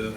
Evet.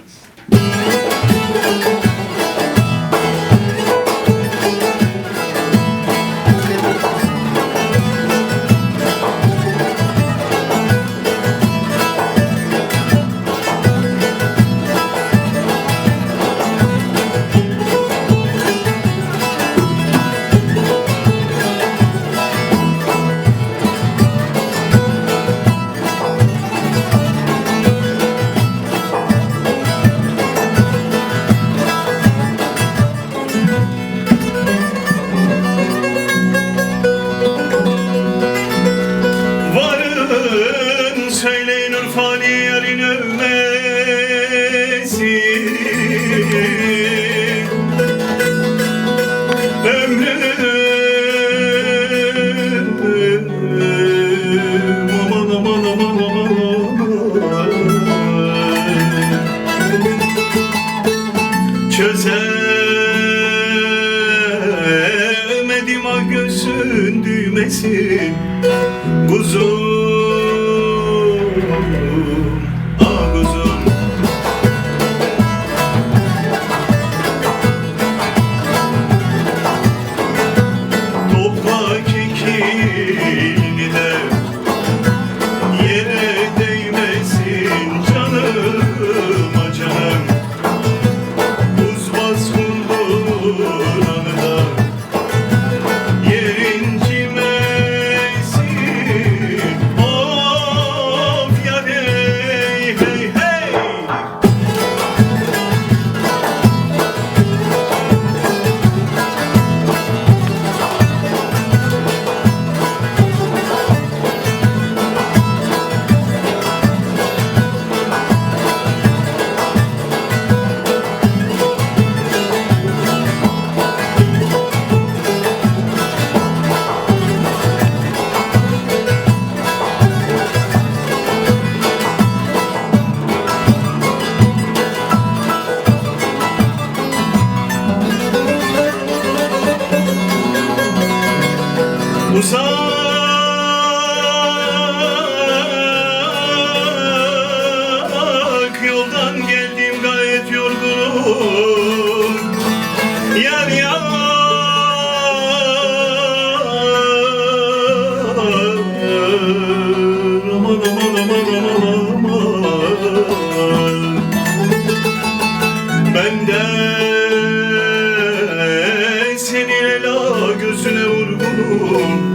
Çözemedim ah göğsün düğmesi Kuzum Uzak yoldan geldim gayet yorgunum. Yar yar Aman aman aman aman aman. Benden Oh.